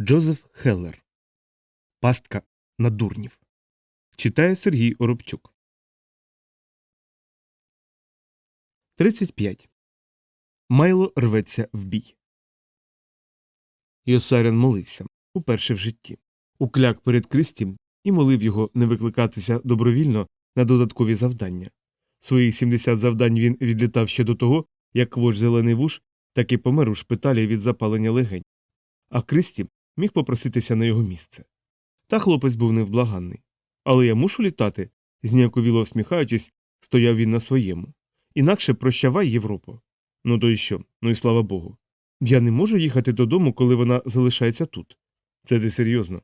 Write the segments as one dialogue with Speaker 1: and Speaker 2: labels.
Speaker 1: Джозеф Хеллер. Пастка на дурнів. Читає Сергій Оробчук. 35. Майло рветься в бій. Йосарян молився уперше в житті. Укляк перед Кристі і молив його не викликатися добровільно на додаткові завдання. Своїх 70 завдань він відлітав ще до того, як вождь зелений вуш так і помер у шпиталі від запалення легень. А Кристі міг попроситися на його місце. Та хлопець був невблаганний. Але я мушу літати, зніяковіло всміхаючись, стояв він на своєму. Інакше прощавай Європу. Ну то й що? Ну і слава Богу. Я не можу їхати додому, коли вона залишається тут. Це ти серйозно.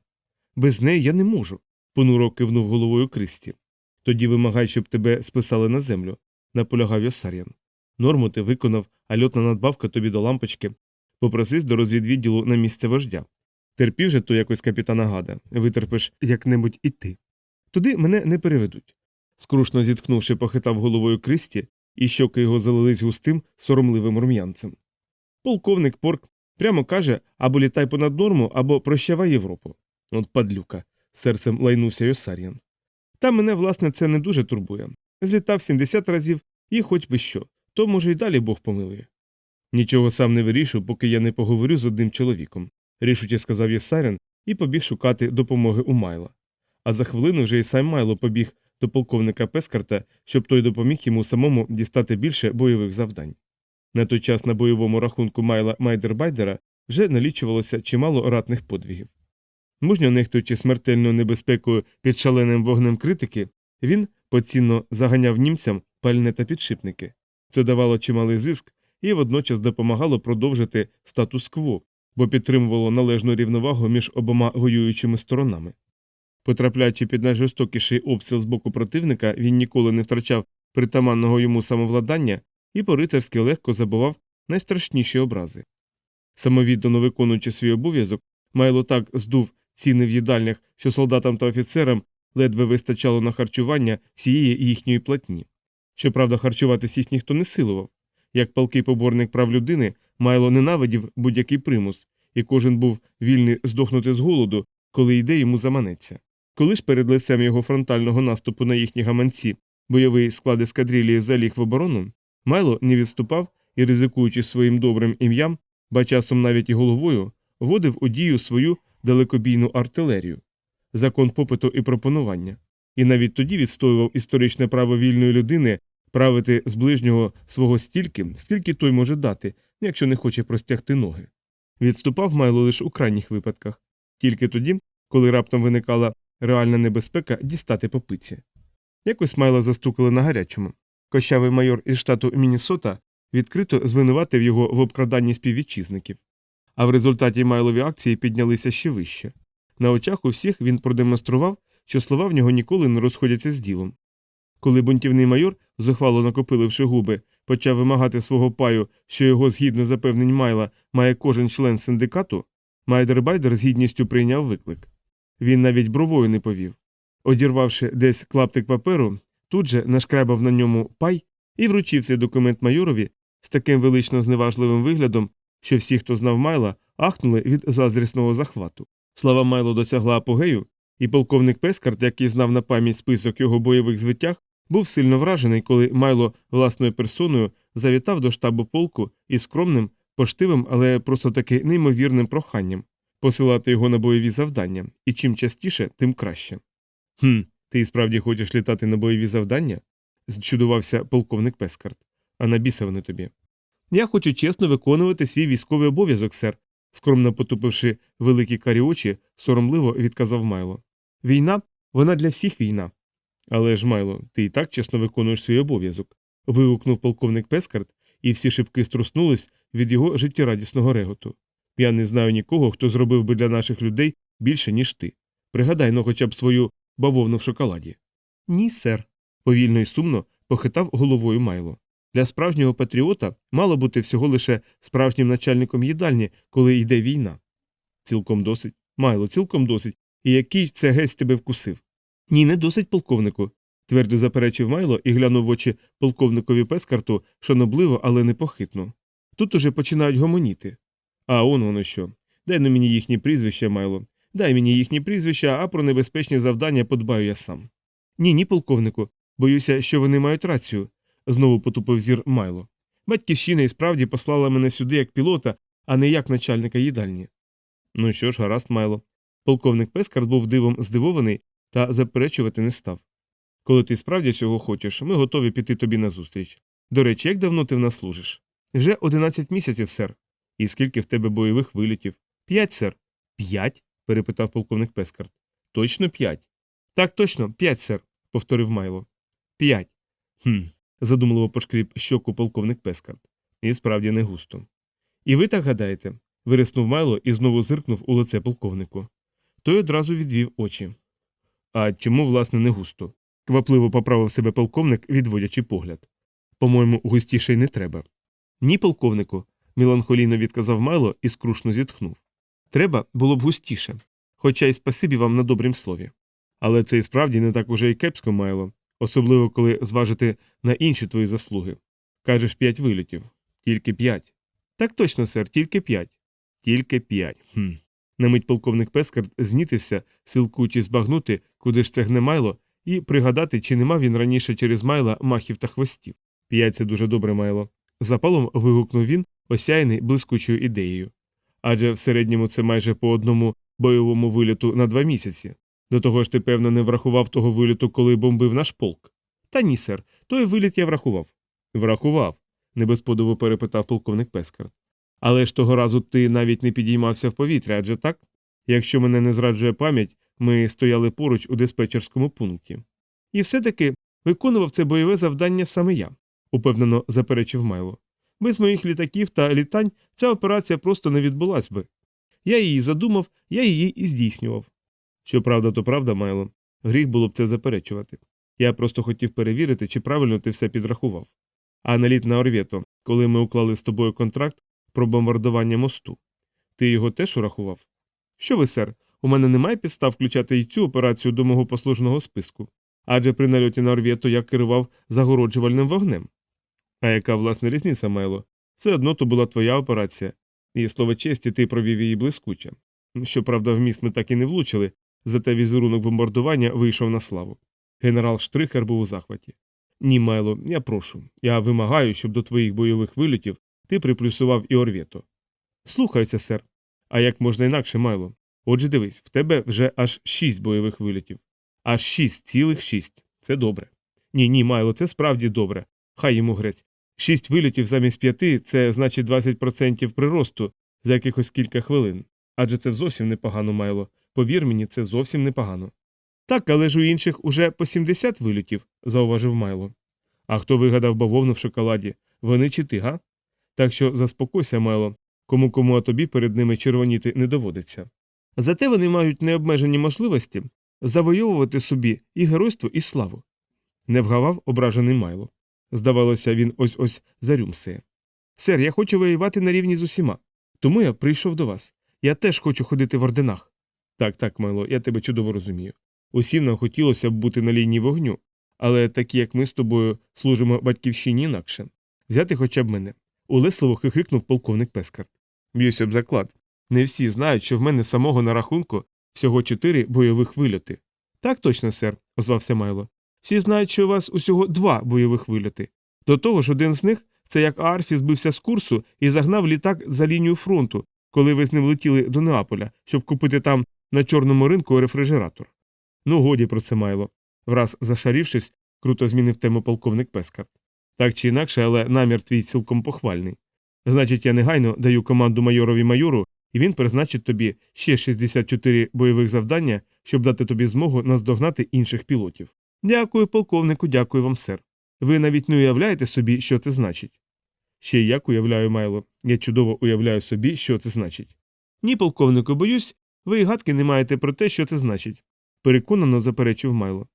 Speaker 1: Без неї я не можу, понуро кивнув головою Кристі. Тоді вимагай, щоб тебе списали на землю, наполягав Йосар'ян. Норму ти виконав, а льотна надбавка тобі до лампочки. Попросись до розвідвідділу на місце вождя. Терпів же то якось капітана гада, витерпиш як-небудь і ти. Туди мене не переведуть. Скрушно зітхнувши, похитав головою Кристі, і щоки його залились густим, соромливим рум'янцем. Полковник Порк прямо каже або літай понад норму, або прощавай Європу. От падлюка, серцем лайнувся Йосар'ян. Та мене, власне, це не дуже турбує. Злітав 70 разів і хоч би що, то, може, й далі Бог помилує. Нічого сам не вирішу, поки я не поговорю з одним чоловіком, рішуче сказав Єсарян і побіг шукати допомоги у Майла. А за хвилину вже і сам Майло побіг до полковника Пескарта, щоб той допоміг йому самому дістати більше бойових завдань. На той час на бойовому рахунку Майла Майдербайдера вже налічувалося чимало ратних подвігів. Мужньо нехтуючи смертельною небезпекою під шаленим вогнем критики, він поцінно заганяв німцям пальне та підшипники. Це давало чималий зиск і водночас допомагало продовжити статус-кво, бо підтримувало належну рівновагу між обома воюючими сторонами. Потрапляючи під найжорстокіший обстріл з боку противника, він ніколи не втрачав притаманного йому самовладання і по-рицарськи легко забував найстрашніші образи. Самовіддано виконуючи свій обов'язок, Майло так здув ціни в їдальнях, що солдатам та офіцерам ледве вистачало на харчування всієї їхньої платні. Щоправда, харчуватись їх ніхто не силував. Як палкий поборник прав людини, Майло ненавидів будь-який примус, і кожен був вільний здохнути з голоду, коли йде йому заманеться. Коли ж перед лицем його фронтального наступу на їхні гаманці бойовий склад ескадрилії заліг в оборону, Майло не відступав і, ризикуючи своїм добрим ім'ям, ба часом навіть і головою, вводив у дію свою далекобійну артилерію, закон попиту і пропонування, і навіть тоді відстоював історичне право вільної людини правити з ближнього свого стільки, скільки той може дати, якщо не хоче простягти ноги. Відступав Майло лише у крайніх випадках, тільки тоді, коли раптом виникала реальна небезпека дістати по пиці. Якось Майла застукали на гарячому. Кощавий майор із штату Міннесота відкрито звинуватив його в обкраданні співвітчизників. А в результаті Майлові акції піднялися ще вище. На очах у всіх він продемонстрував, що слова в нього ніколи не розходяться з ділом. Коли бунтівний майор, зухвало накопиливши губи, почав вимагати свого паю, що його згідно запевнень Майла має кожен член синдикату, Майдер-Байдер з гідністю прийняв виклик. Він навіть бровою не повів. Одірвавши десь клаптик паперу, тут же нашкрабав на ньому пай і вручив цей документ майорові з таким велично зневажливим виглядом, що всі, хто знав Майла, ахнули від заздрісного захвату. Слава Майло досягла апогею, і полковник Пескарт, який знав на пам'ять список його бойових звитяг, був сильно вражений, коли Майло власною персоною завітав до штабу полку із скромним, поштивим, але просто таки неймовірним проханням посилати його на бойові завдання, і чим частіше, тим краще. Хм, ти і справді хочеш літати на бойові завдання? зчудувався полковник Пескарт. А на біса вони тобі. Я хочу чесно виконувати свій військовий обов'язок, сер, скромно потупивши великі карі очі, соромливо відказав Майло. Війна, вона для всіх війна. Але ж, Майло, ти і так чесно виконуєш свій обов'язок. вигукнув полковник Пескарт, і всі шибки струснулись від його життєрадісного реготу. Я не знаю нікого, хто зробив би для наших людей більше, ніж ти. Пригадай ну хоча б свою бавовну в шоколаді. Ні, сер. повільно і сумно похитав головою Майло. Для справжнього патріота мало бути всього лише справжнім начальником їдальні, коли йде війна. Цілком досить. Майло, цілком досить. І який це гесть тебе вкусив? Ні, не досить, полковнику, твердо заперечив Майло і глянув в очі полковникові пескарту шанобливо, але непохитно. Тут уже починають гомоніти. А он воно що. Дай ну мені їхні прізвища, Майло. Дай мені їхні прізвища, а про небезпечні завдання подбаю я сам. Ні, ні, полковнику. Боюся, що вони мають рацію, знову потупив зір Майло. Батьківщина і справді послала мене сюди як пілота, а не як начальника їдальні. Ну що ж, гаразд, Майло. Полковник Пескар був дивом здивований та заперечувати не став. Коли ти справді цього хочеш, ми готові піти тобі назустріч. До речі, як давно ти в нас служиш? Вже 11 місяців, сер. І скільки в тебе бойових вилітів? П'ять, сер. П'ять? перепитав полковник Пескарт. Точно п'ять? Так, точно, п'ять, сер, повторив Майло. П'ять. Хм. задумливо пошкріб щоку полковник Пескарт. І справді не густо. І ви так гадаєте? вириснув Майло і знову зиркнув у лице полковнику. Той одразу відвів очі. А чому, власне, не густо? квапливо поправив себе полковник, відводячи погляд. По-моєму, густіше й не треба. Ні, полковнику, меланхолійно відказав Майло і скрушно зітхнув. Треба було б густіше, хоча й спасибі вам на добрім слові. Але це і справді не так уже й кепсько, Майло, особливо коли зважити на інші твої заслуги. Кажеш п'ять вилітів. Тільки п'ять. Так точно, сер, тільки п'ять. Тільки п'ять. Хм. На мить полковник Пескард знітися, силкуючи збагнути, куди ж це гне і пригадати, чи не мав він раніше через майла махів та хвостів. П'ять це дуже добре майло. Запалом вигукнув він, осяяний блискучою ідеєю. Адже в середньому це майже по одному бойовому виліту на два місяці. До того ж ти, певно, не врахував того виліту, коли бомбив наш полк. Та ні, сер, той виліт я врахував. Врахував, не без подиву перепитав полковник Пескарт. Але ж того разу ти навіть не підіймався в повітря, адже так? Якщо мене не зраджує пам'ять, ми стояли поруч у диспетчерському пункті. І все таки виконував це бойове завдання саме я, упевнено заперечив Майло. Без моїх літаків та літань ця операція просто не відбулась би. Я її задумав, я її і здійснював. Щоправда, то правда, Майло. Гріх було б це заперечувати. Я просто хотів перевірити, чи правильно ти все підрахував. А наліт на Орвєто, коли ми уклали з тобою контракт про бомбардування мосту. Ти його теж урахував? Що ви, сер, у мене немає підстав включати і цю операцію до мого послужного списку. Адже при нальоті на Орвєто я керував загороджувальним вогнем. А яка власне різниця, Майло? Все одно то була твоя операція, і слово честі ти провів її блискуче. Щоправда, в міст ми так і не влучили, зате візерунок бомбардування вийшов на славу. Генерал Штрихер був у захваті. Ні, Майло, я прошу. Я вимагаю, щоб до твоїх бойових вилітів ти приплюсував і Орвєто. Слухаюся, сер. А як можна інакше, Майло? Отже, дивись, в тебе вже аж шість бойових вилітів. Аж шість цілих шість. Це добре. Ні, ні, Майло, це справді добре. Хай йому грець. Шість вилітів замість п'яти це значить 20% приросту за якихось кілька хвилин. Адже це зовсім непогано, Майло. Повір мені, це зовсім непогано. Так, але ж у інших уже по 70 вилітів, зауважив Майло. А хто вигадав бавовну в шоколаді? Вони чи ти, га? Так що заспокойся, Майло, кому кому а тобі перед ними червоніти не доводиться. Зате вони мають необмежені можливості завойовувати собі і геройство, і славу. Не вгавав ображений Майло. Здавалося, він ось ось зарюмсає. Сер, я хочу воювати на рівні з усіма. Тому я прийшов до вас. Я теж хочу ходити в орденах. Так, так, Майло, я тебе чудово розумію. Усім нам хотілося б бути на лінії вогню, але такі, як ми з тобою, служимо батьківщині інакше. Взяти хоча б мене. Улесливо хихикнув полковник Пескарт. Б'юся б заклад. Не всі знають, що в мене самого на рахунку всього чотири бойових вильоти. Так точно, сер, озвався Майло. Всі знають, що у вас усього два бойових вильоти. До того ж, один з них це як Арфі збився з курсу і загнав літак за лінію фронту, коли ви з ним летіли до Неаполя, щоб купити там на чорному ринку рефрижератор. Ну, годі про це Майло. Враз зашарівшись, круто змінив тему полковник Пескарт. Так чи інакше, але намір твій цілком похвальний. Значить, я негайно даю команду майорові майору, і він призначить тобі ще 64 бойових завдання, щоб дати тобі змогу наздогнати інших пілотів. Дякую, полковнику, дякую вам, сер. Ви навіть не уявляєте собі, що це значить. Ще як уявляю, Майло. Я чудово уявляю собі, що це значить. Ні, полковнику, боюсь, ви й гадки не маєте про те, що це значить, переконано заперечив Майло.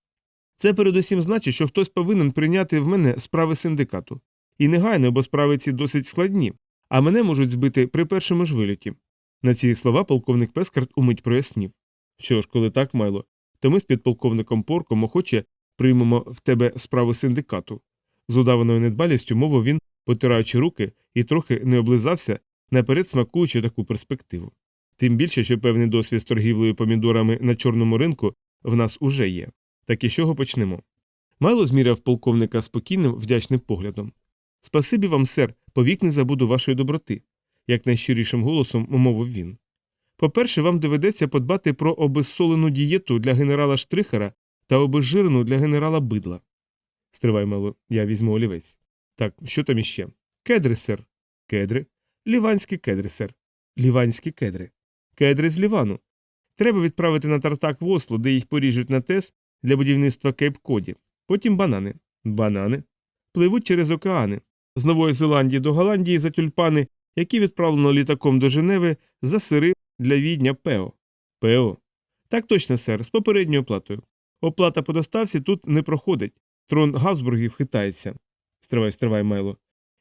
Speaker 1: Це передусім значить, що хтось повинен прийняти в мене справи синдикату. І негайно, бо справи ці досить складні, а мене можуть збити при першому ж виліті. На ці слова полковник Пескарт умить прояснів. Що ж, коли так, Майло, то ми з підполковником Порком охоче приймемо в тебе справи синдикату. З удаваною недбалістю мовив він, потираючи руки, і трохи не облизався, наперед смакуючи таку перспективу. Тим більше, що певний досвід з торгівлею помідорами на чорному ринку в нас уже є. Так і чого почнемо? Майло зміряв полковника спокійним, вдячним поглядом. Спасибі вам, сер, повік не забуду вашої доброти, якнайщирішим голосом мовив він. По-перше, вам доведеться подбати про обезсолену дієту для генерала Штрихера та обезжирену для генерала Бидла. Стривай, Мело, я візьму олівець. Так, що там іще? Кедри, сер. Кедри. Ліванські кедри, сер. Ліванські кедри. Кедри з Лівану. Треба відправити на тартак в Осло, де їх поріжуть на тес для будівництва Кейп-Коді. Потім банани. Банани. Пливуть через океани. З Нової Зеландії до Голландії за тюльпани, які відправлено літаком до Женеви за сири для відня Пео. Пео. Так точно, сер, з попередньою оплатою. Оплата по доставці тут не проходить. Трон Габсбургів хитається. Стривай, стривай, Майло.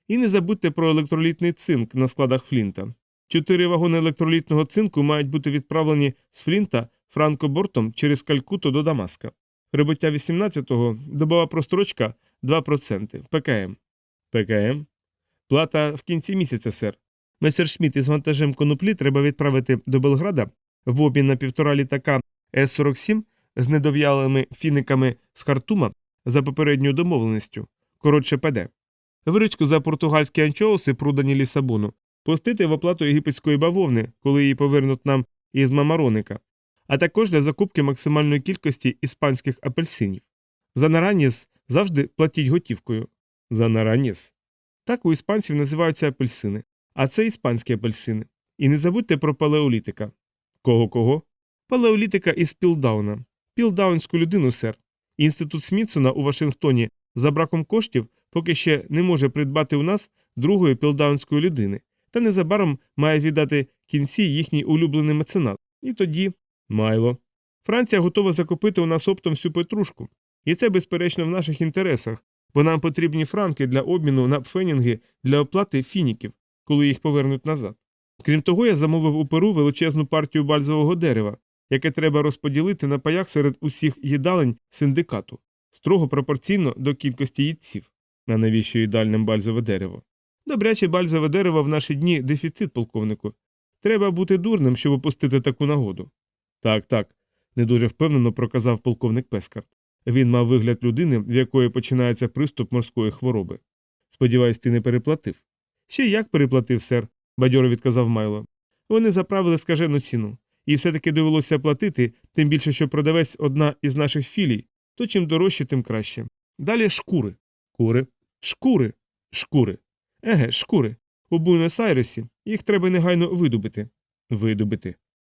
Speaker 1: І не забудьте про електролітний цинк на складах Флінта. Чотири вагони електролітного цинку мають бути відправлені з Флінта франкобортом через Калькуту до Дамаска. Прибуття 18-го добова прострочка 2% ПКМ. ПКМ? Плата в кінці місяця, сер. Месершміт із вантажем коноплі треба відправити до Белграда в обмін на півтора літака С-47 з недов'ялими фіниками з Хартума за попередньою домовленістю, коротше ПД. Виручку за португальські анчоуси, продані Лісабону, пустити в оплату єгипетської бавовни, коли її повернуть нам із Мамароника, а також для закупки максимальної кількості іспанських апельсинів. За нараніс завжди платіть готівкою. За нараніс. Так у іспанців називаються апельсини, а це іспанські апельсини. І не забудьте про палеолітика. Кого кого? Палеолітика із Пілдауна. Пілдаунську людину, сер. Інститут Смітсона у Вашингтоні за браком коштів поки ще не може придбати у нас другої пілдаунської людини, та незабаром має віддати кінці їхній улюблений меценат. І тоді Майло. Франція готова закупити у нас оптом всю петрушку. І це, безперечно, в наших інтересах, бо нам потрібні франки для обміну на пфенінги для оплати фініків, коли їх повернуть назад. Крім того, я замовив у Перу величезну партію бальзового дерева, яке треба розподілити на паях серед усіх їдалень синдикату, строго пропорційно до кількості їдців. А навіщо їдальним бальзове дерево? Добряче бальзове дерево в наші дні дефіцит, полковнику. Треба бути дурним, щоб опустити таку нагоду. Так, так, не дуже впевнено проказав полковник Пескар. Він мав вигляд людини, в якої починається приступ морської хвороби. Сподіваюсь, ти не переплатив. Ще як переплатив, сер, бадьоро відказав Майло. Вони заправили скажену ціну. І все-таки довелося платити, тим більше, що продавець одна із наших філій, то чим дорожче, тим краще. Далі шкури. Кури. Шкури. Шкури. Еге, шкури. У Буйнос-Айресі їх треба негайно видобити. Видобити.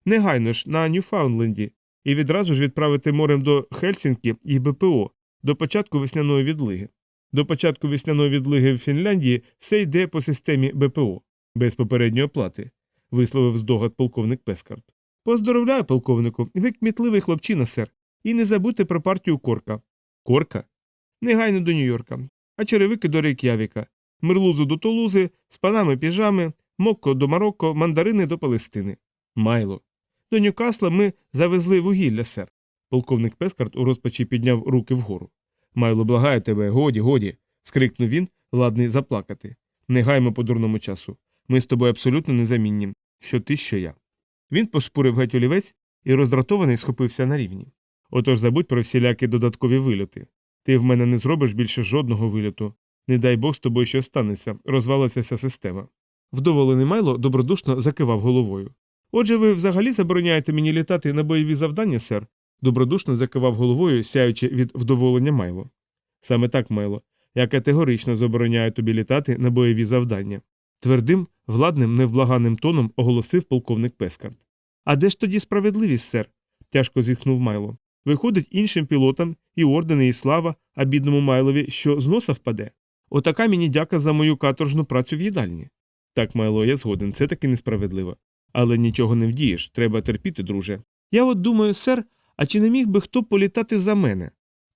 Speaker 1: Негайно ж на Ньюфаундленді і відразу ж відправити морем до Хельсінкі і БПО до початку весняної відлиги. До початку весняної відлиги в Фінляндії все йде по системі БПО, без попередньої оплати, висловив здогад полковник Пескарт. Поздоровляю, полковнику, ви кмітливий хлопчина, сер. І не забудьте про партію Корка. Корка? Негайно до Нью-Йорка, а черевики до Рейк'явіка, мерлузу до Тулузи, з панами піжами, мокко до Марокко, мандарини до Палестини. Майло. До Ньюкасла ми завезли вугілля, сер. Полковник Пескарт у розпачі підняв руки вгору. Майло благає тебе, годі, годі. скрикнув він, ладний заплакати. Не гаймо по дурному часу. Ми з тобою абсолютно незамінні. Що ти, що я. Він пошпурив геть олівець і роздратований схопився на рівні. Отож забудь про всілякі додаткові вильоти. Ти в мене не зробиш більше жодного вильоту. Не дай Бог з тобою що станеться, розвалиться вся система. Вдоволений Майло добродушно закивав головою. Отже, ви взагалі забороняєте мені літати на бойові завдання, сер? добродушно закивав головою, сяючи від вдоволення Майло. Саме так, Майло, я категорично забороняю тобі літати на бойові завдання. Твердим, владним, невблаганним тоном оголосив полковник Пескарт. А де ж тоді справедливість, сер? тяжко зітхнув Майло. Виходить іншим пілотам і ордени, і слава, а бідному Майлові, що з носа впаде. Отака мені дяка за мою каторжну працю в їдальні. Так, Майло, я згоден, це таки несправедливо. Але нічого не вдієш, треба терпіти, друже. Я от думаю, сер, а чи не міг би хто політати за мене?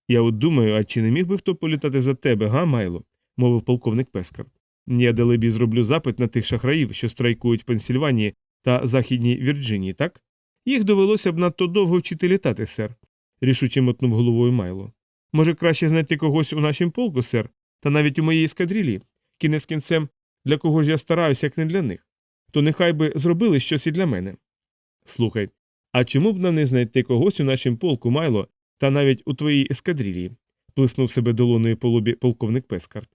Speaker 1: Я от думаю, а чи не міг би хто політати за тебе, га, Майло? мовив полковник Пескарт. Я далебі зроблю запит на тих шахраїв, що страйкують в Пенсільванії та Західній Вірджинії, так? Їх довелося б надто довго вчити літати, сер, рішуче мотнув головою Майло. Може, краще знайти когось у нашім полку, сер, та навіть у моїй ескадрилі. Кінець кінцем, для кого ж я стараюся, як не для них. То нехай би зробили щось і для мене. Слухай, а чому б нам не знайти когось у нашім полку, Майло, та навіть у твоїй ескадрилії? плеснув себе долоною по лобі полковник Пескарт.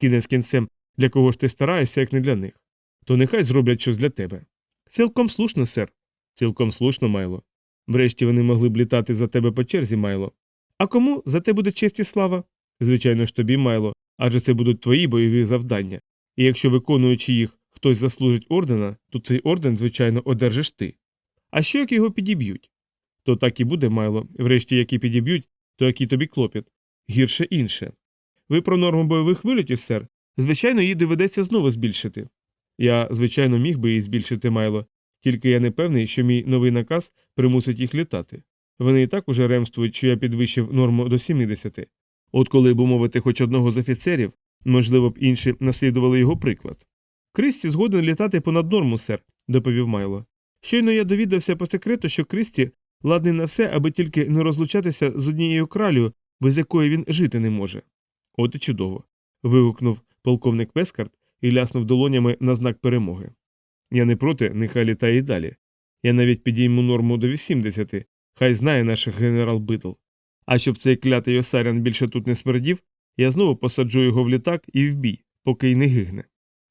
Speaker 1: Кінець кінцем, для кого ж ти стараєшся, як не для них? То нехай зроблять щось для тебе. Цілком слушно, сер. Цілком слушно, Майло. Врешті вони могли б літати за тебе по черзі, Майло. А кому за те буде честь і слава? Звичайно ж тобі, Майло, адже це будуть твої бойові завдання. І якщо виконуючи їх, хтось заслужить ордена, то цей орден, звичайно, одержиш ти. А що як його підіб'ють? То так і буде, Майло, врешті, які підіб'ють, то який тобі клопіт, гірше інше. Ви про норму бойових вильотів, сер, звичайно, її доведеться знову збільшити. Я, звичайно, міг би її збільшити, Майло, тільки я не певний, що мій новий наказ примусить їх літати. Вони і так уже ремствують, що я підвищив норму до 70. От коли б умовити хоч одного з офіцерів, можливо б інші наслідували його приклад. Кристі згоден літати понад норму, сер, доповів Майло. Щойно я довідався по секрету, що Кристі ладний на все, аби тільки не розлучатися з однією кралею, без якої він жити не може. От і чудово. вигукнув полковник Пескарт і ляснув долонями на знак перемоги. Я не проти, нехай літає і далі. Я навіть підійму норму до 80, хай знає наш генерал Битл. А щоб цей клятий осарян більше тут не смердів, я знову посаджу його в літак і в бій, поки й не гигне.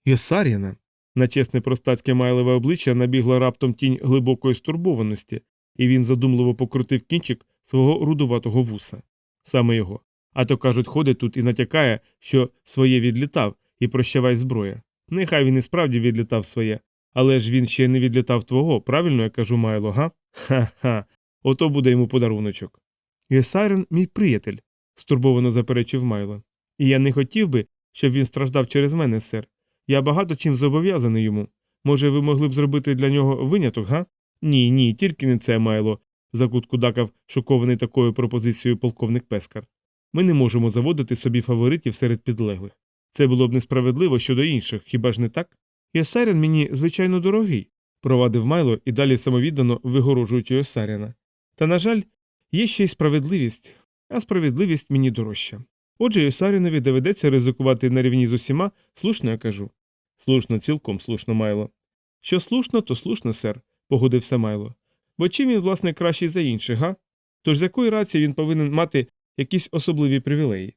Speaker 1: Йосаряна. На чесне простацьке майлове обличчя набігла раптом тінь глибокої стурбованості, і він задумливо покрутив кінчик свого рудуватого вуса. Саме його. А то, кажуть, ходить тут і натякає, що своє відлітав, і прощавай зброя. Нехай він і справді відлітав своє, але ж він ще не відлітав твого, правильно я кажу, Майло, га? Ха-ха. Ото буде йому подаруночок. Єсайрен мій приятель, стурбовано заперечив Майло. І я не хотів би, щоб він страждав через мене, сер. Я багато чим зобов'язаний йому. Може, ви могли б зробити для нього виняток, га? Ні, ні, тільки не це, Майло, закуткудакав шокований такою пропозицією полковник Пескарт. Ми не можемо заводити собі фаворитів серед підлеглих. Це було б несправедливо щодо інших, хіба ж не так? Єсарін мені, звичайно, дорогий, провадив Майло і далі самовіддано вигорожуючи Єсаріна. Та, на жаль, є ще й справедливість, а справедливість мені дорожча. Отже, Єсарінові доведеться ризикувати на рівні з усіма, слушно я кажу. Слушно, цілком слушно, Майло. Що слушно, то слушно, сер, погодився Майло. Бо чим він, власне, кращий за інших, га? Тож з якої рації він повинен мати якісь особливі привілеї?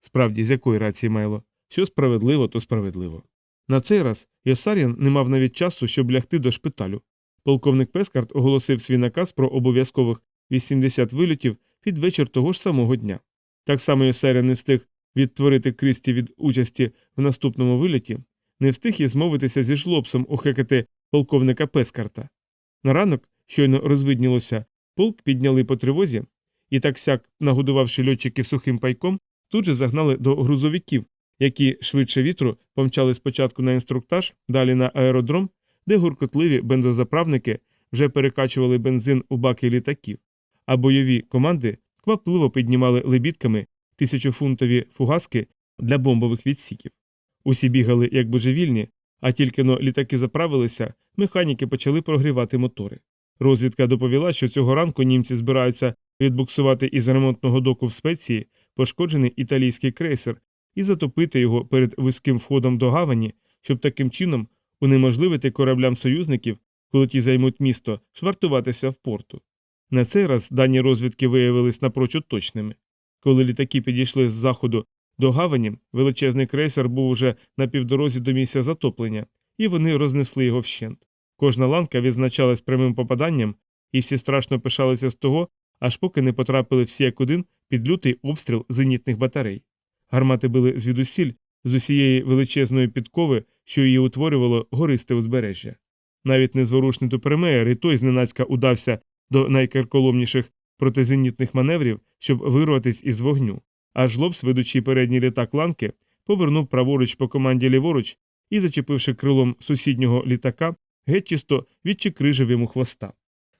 Speaker 1: Справді, з якої рації, Майло? Що справедливо, то справедливо. На цей раз Єсарін не мав навіть часу, щоб лягти до шпиталю. Полковник Пескарт оголосив свій наказ про обов'язкових 80 вильотів під вечір того ж самого дня. Так само Єсарін не встиг відтворити Крісті від участі в наступному вильоті, не встиг і змовитися зі жлобсом у хекети полковника Пескарта. На ранок, щойно розвиднілося, полк підняли по тривозі і так сяк, нагодувавши льотчиків сухим пайком, тут же загнали до грузовиків, які швидше вітру помчали спочатку на інструктаж, далі на аеродром, де гуркотливі бензозаправники вже перекачували бензин у баки літаків, а бойові команди квапливо піднімали лебідками тисячофунтові фугаски для бомбових відсіків. Усі бігали як божевільні, а тільки но літаки заправилися, механіки почали прогрівати мотори. Розвідка доповіла, що цього ранку німці збираються відбуксувати із ремонтного доку в спеції пошкоджений італійський крейсер і затопити його перед вузьким входом до гавані, щоб таким чином унеможливити кораблям союзників, коли ті займуть місто, швартуватися в порту. На цей раз дані розвідки виявились напрочуд точними. Коли літаки підійшли з заходу до гавані, величезний крейсер був уже на півдорозі до місця затоплення, і вони рознесли його вщент. Кожна ланка відзначалась прямим попаданням, і всі страшно пишалися з того, аж поки не потрапили всі як один під лютий обстріл зенітних батарей. Гармати били звідусіль з усієї величезної підкови, що її утворювало гористе узбережжя. Навіть незворушний тупермеєр і той зненацька удався до найкарколомніших протизенітних маневрів, щоб вирватися із вогню, аж лобс, ведучи передній літак ланки, повернув праворуч по команді ліворуч і, зачепивши крилом сусіднього літака, геть чисто відчикрижив йому хвоста.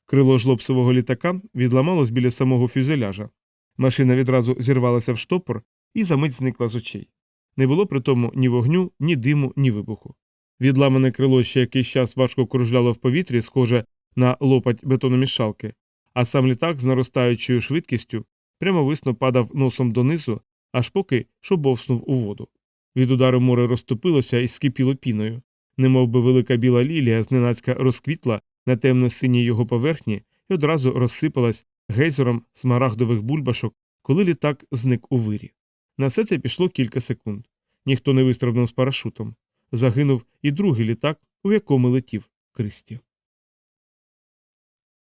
Speaker 1: Крило жлобсового літака відламалось біля самого фюзеляжа. Машина відразу зірвалася в штопор і за мить зникла з очей. Не було при тому ні вогню, ні диму, ні вибуху. Відламане крило ще якийсь час важко кружляло в повітрі, схоже на лопать бетономішалки, а сам літак з наростаючою швидкістю прямовисно падав носом донизу, аж поки шобовснув у воду. Від удару море розтопилося і скипіло піною, немов би велика біла лілія зненацька розквітла на темно-синій його поверхні і одразу розсипалась гейзером смарагдових бульбашок, коли літак зник у вирі. На все це пішло кілька секунд. Ніхто не вистрибнув з парашутом. Загинув і другий літак, у якому летів Кристі.